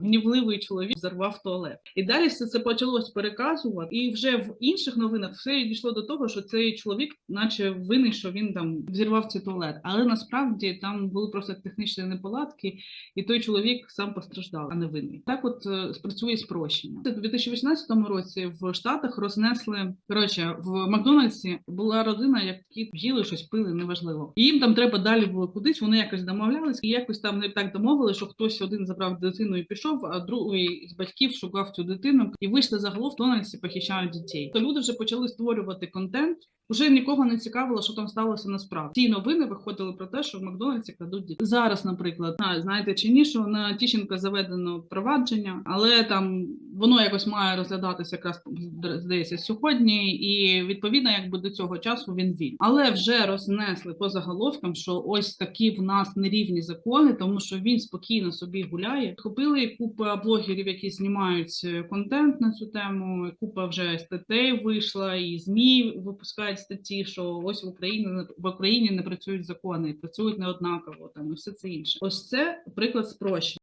гнівливий чоловік зарвав туалет. І далі все це почалось переказувати. І вже в інших новинах все дійшло до того, що цей чоловік, наче винний, що він там взірвав цей туалет. Але насправді там були просто технічні неполадки, і той чоловік сам постраждав, а не винний. Так, от е, спрацює спрощення. У 2018 році в Штатах рознесли коротше в Макдональдсі була родина, які їли щось пили, неважливо. І їм там треба далі було кудись. Вони якось домовлялись, і якось там не так домовили, що хтось один забрав дитину і пішов, а другий з батьків шукав цю дитину і вийшли загалом в Дональдсі похищають дітей. То люди вже почали створювати контент. Уже нікого не цікавило, що там сталося насправді. Ці новини виходили про те, що в Макдональдсі крадуть дітей. Зараз, наприклад, знаєте чи ні, що на Тіщенка заведено провадження, але там воно якось має розглядатися якраз здається сьогодні, і відповідно, якби до цього часу він вільний. Але вже рознесли по заголовкам, що ось такі в нас нерівні закони, тому що він спокійно собі гуляє. Хопили купа блогерів, які знімають е, контент на цю тему. Купа вже статей вийшла, і змі випускають статті, що ось в Україні в Україні не працюють закони, працюють неоднаково там і все це інше. Ось це приклад спрощення.